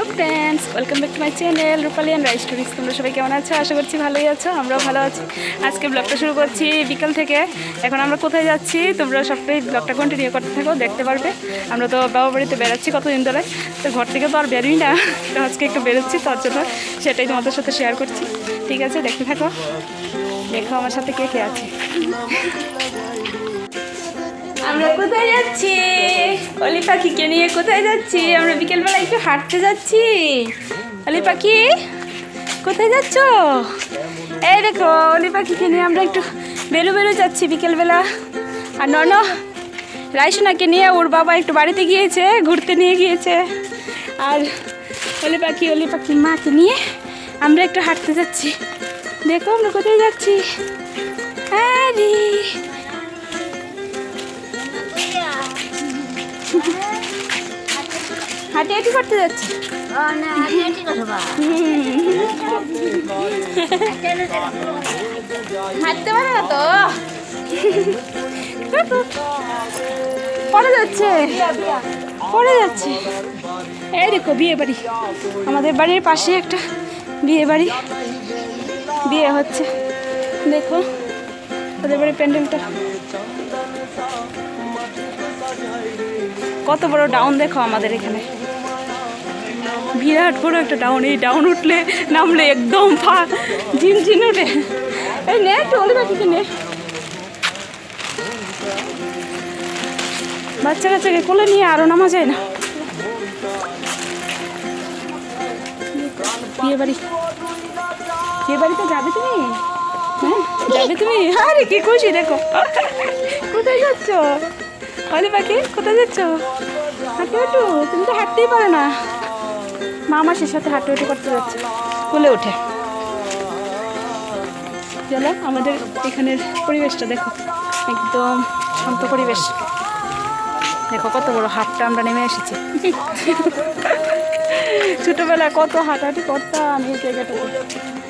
Hello friends, welcome back to my channel রূপালিয়ান রাইস টুরিস তোমরা সবাই কেমন আছো? আশা করছি ভালোই আছো, আমরাও ভালো আছি। আজকে ব্লগটা শুরু করছি বিকাল থেকে। এখন আমরা কোথায় যাচ্ছি? তোমরা সবটাই ব্লগটা কন্টিনিউ করতে থাকো, দেখতে পারবে। আমরা তো বাবা বাড়িতে বেড়াচ্ছি কতদিন ধরে। তো ঘর থেকে তো আর বেরোই না, তো আজকে একটু বেরোচ্ছি, তার জন্য সেটাই তোমাদের সাথে শেয়ার করছি। ঠিক আছে, দেখতে থাকো। দেখো আমার সাথে কে কে আছে। আমরা কোথায় যাচ্ছি? অলি পাখিকে নিয়ে কোথায় যাচ্ছি? আমরা বিকেলবেলা একটু হাঁটতে যাচ্ছি। অলি পাখি, কোথায় যাচ্ছ? এই দেখো, অলি পাখিকে নিয়ে আমরা একটু বেরো বেরো যাচ্ছি বিকেলবেলা। আর নন রাইসোনাকে নিয়ে ওর বাবা একটু বাড়িতে গিয়েছে, ঘুরতে নিয়ে গিয়েছে। আর অলি পাখি অলি পাখি মাকে নিয়ে আমরা একটু হাঁটতে যাচ্ছি। দেখো, আমরা কোথায় যাচ্ছি? আরে হাঁটি হাঁটি করতে যাচ্ছি। হাঁটতে পারে না তো। পড়ে যাচ্ছে। পড়ে যাচ্ছে। এই দেখো, বিয়ে বাড়ি। আমাদের বাড়ির পাশে একটা বিয়ে বাড়ি। বিয়ে হচ্ছে। দেখো, ওদের বাড়ির প্যান্ডেলটা। কত বড় ডাউন দেখো আমাদের এখানে। বিরাট বড় একটা ডাউন এই ডাউন উঠলে নামলে একদম ফা ঝিনঝিন উঠে এই নে ওলি পাখিকে নে। বাচ্চা কাচ্চাকে কোলে নিয়ে আরও নামা যায় না। বিয়ে বাড়ি। বিয়ে বাড়িতে যাবে তুমি? হ্যাঁ যাবে তুমি? আরে কি খুশি, দেখো। কোথায় যাচ্ছ? অলি পাখি, কোথায় যাচ্ছ? হাঁটু হাঁটু, তুমি তো হাঁটতেই পারো না। মামা সে সাথে হাঁটু হাঁটু করতে যাচ্ছে। কোলে ওঠে। চলো, আমাদের এখানের পরিবেশটা দেখো। একদম শান্ত পরিবেশ। দেখো, কত বড় হাটটা আমরা নেমে এসেছি। ছোটবেলায় কত হাঁটাহাঁটি করতাম এই জায়গাটাতে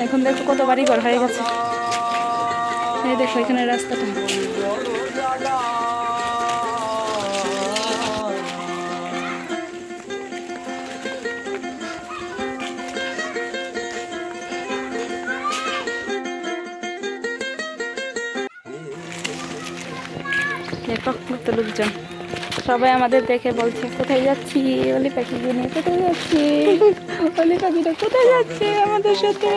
এখন দেখো কত বাড়ি ঘর হয়ে গেছে। এই দেখো এখানে রাস্তাটা। দেখো কত লোকজন? সবাই আমাদের দেখে বলছে, কোথায় যাচ্ছি? অলি পাখিকে নিয়ে কোথায় যাচ্ছি? অলি পাখিটা কোথায় যাচ্ছে আমাদের সাথে?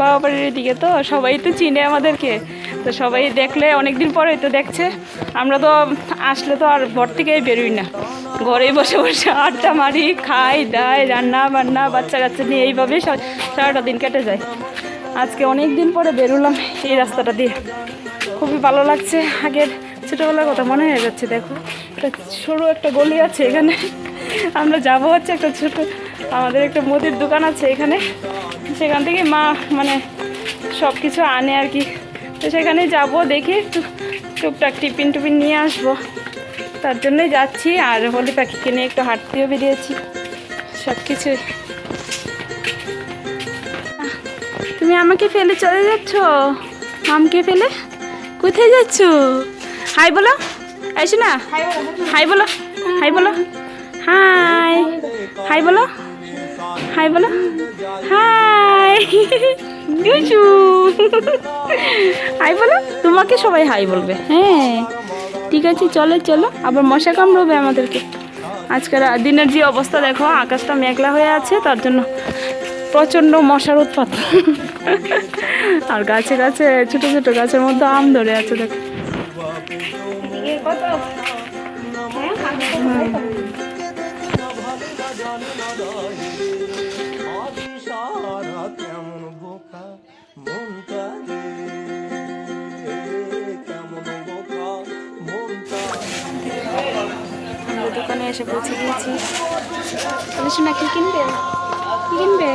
বাবা বাড়ির দিকে তো সবাই তো চিনে আমাদেরকে। তো সবাই দেখলে অনেকদিন পরে তো দেখছে। আমরা তো আসলে তো আর ঘর থেকেই বেরোই না। ঘরে বসে বসে আড্ডা মারি, খাই, দাই, রান্না বান্না, বাচ্চা কাচ্চা নিয়ে এইভাবে সারাটা দিন কেটে যায়। আজকে অনেক দিন পরে বেরোলাম এই রাস্তাটা দিয়ে। খুবই ভালো লাগছে। আগের ছোটোবেলার কথা মনে হয়ে যাচ্ছে, দেখো। একটা সরু একটা গলি আছে এখানে। আমরা যাব হচ্ছে একটা ছোট, আমাদের একটা মুদির দোকান আছে এখানে। সেখান থেকে মা মানে সব কিছু আনে আর কি। তো সেখানে যাব, দেখি টুকটাক টিফিন টুপিন নিয়ে আসব। তার জন্যই যাচ্ছি, আর হলি পাখিকে নিয়ে একটু হাঁটতেও বেরিয়েছি। সব কিছুই তুমি আমাকে ফেলে চলে যাচ্ছ? আমকে ফেলে? কোথায় যাচ্ছ? হাই বলো। এসো না হাই বলো হাই বলো। Hi hi. বলো। হাই বলো। হাই। গুজু হাই বলো। তোমাকে সবাই হাই বলবে। হ্যাঁ। ঠিক আছে চলো চলো। আবার মশা কামড়বে আমাদেরকে। আজকের দিনের যে অবস্থা দেখো আকাশটা মেঘলা হয়ে আছে তার জন্য প্রচণ্ড মশার উৎপাত। আর গাছে গাছে ছোট ছোট গাছের মধ্যে আম ধরে আছে দেখো। আমরা দোকানে এসে পৌঁছে গিয়েছি। বলিস না কি কিনবে? কিনবে?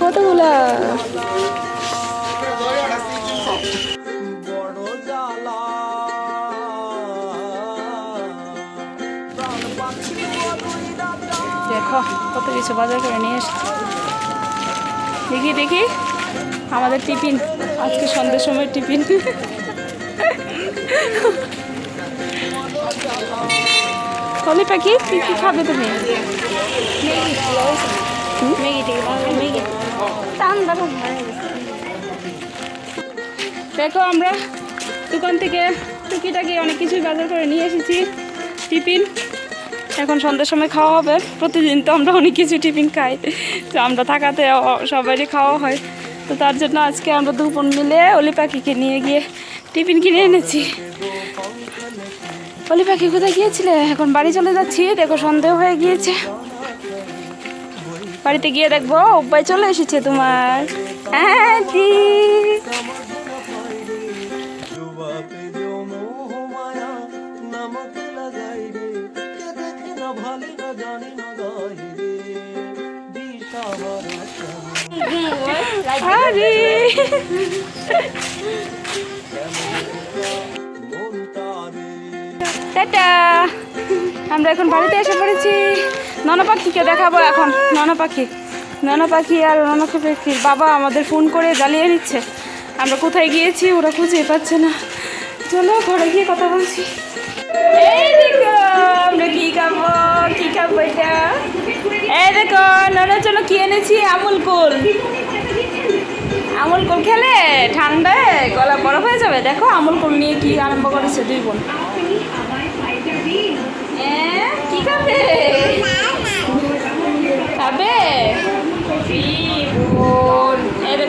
কতগুলো দেখো, কত কিছু বাজার করে নিয়ে এসেছি। দেখি দেখি। আমাদের টিফিন। আজকে সন্ধ্যের সময় টিফিন। অলি পাখি কি কি খাবে তুমি দেখো আমরা দোকান থেকে টুকিটাকি অনেক কিছুই বাজার করে নিয়ে এসেছি, টিফিন। এখন সন্ধ্যের সময় খাওয়া হবে। প্রতিদিন তো আমরা অনেক কিছু টিফিন খাই। তো আমরা থাকাতে সবারই খাওয়া হয়। তো তার জন্য আজকে আমরা দুপুর মিলে অলি পাখিকে নিয়ে গিয়ে টিফিন কিনে এনেছি। অলি পাখি কোথায় গিয়েছিলে? এখন বাড়ি চলে যাচ্ছি, দেখো সন্দেহ হয়ে গিয়েছে। বাড়িতে গিয়ে দেখব, অব্বাই চলে এসেছে তোমার। হ্যাঁ, আরে। টাটা। আমরা এখন বাড়িতে এসে পড়েছি। ননা পাখিকে দেখাবো এখন। ননা পাখি ননা পাখি আর ননা পাখির বাবা আমাদের ফোন করে জ্বালিয়ে নিচ্ছে আমরা কোথায় গিয়েছি ওরা খুঁজে পাচ্ছে না। চলো ঘরে গিয়ে কথা বলছি। এই দেখো, আমরা কি কি এটা? এই দেখো এনেছি? আমুল কুল। আমুল কুল খেলে ঠান্ডায় গলা বরফ হয়ে যাবে। দেখো, আমুল কুল নিয়ে কি আরম্ভ করেছে দুই বোন এ, কি খাবে খাবে কি বোন এই দেখো দিদান হরিফুল করছে দুই বোনকে আরতি দেখাচ্ছে এই দেখো অলি পাখি কি করছে বল বল এই, এই, এই বাবাই ব্যথা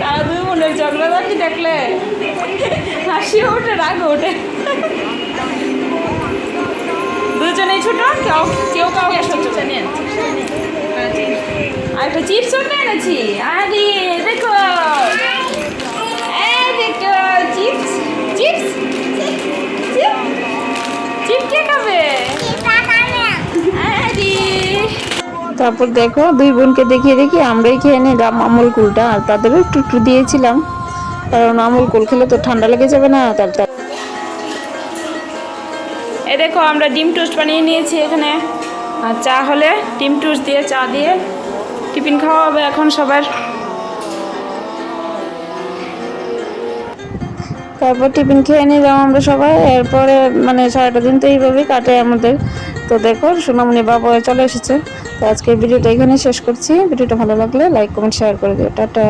তারা দুই বোনের ঝগড়াঝাটি দেখলে। হাসি ওঠে রাগ ওঠে। দুজনেই ছোট কেউ কেউ কাউকে সহ্য করে নিয়ে আর একটা চিপস ওটা এনেছি। আরে তারপর দেখো দুই বোনকে দেখিয়ে দেখি আমরাই খেয়ে নিলাম আমুল কুলটা আর তাদেরও একটু একটু দিয়েছিলাম। কারণ আমুল কুল খেলে তো ঠান্ডা লেগে যাবে না তার এই দেখো আমরা ডিম টোস্ট বানিয়ে নিয়েছি এখানে। আর চা হলে ডিম টোস্ট দিয়ে চা দিয়ে টিফিন খাওয়া হবে এখন সবার। তারপর টিফিন খেয়ে নিলাম আমরা সবাই। এরপরে মানে সারাটা দিন তো এইভাবেই কাটে আমাদের। তো দেখো সোনামণি বাবা চলে এসেছে। তো আজকে ভিডিওটা এখানে শেষ করছি। ভিডিওটা ভালো লাগলে লাইক কমেন্ট শেয়ার করে দিও। টাটা।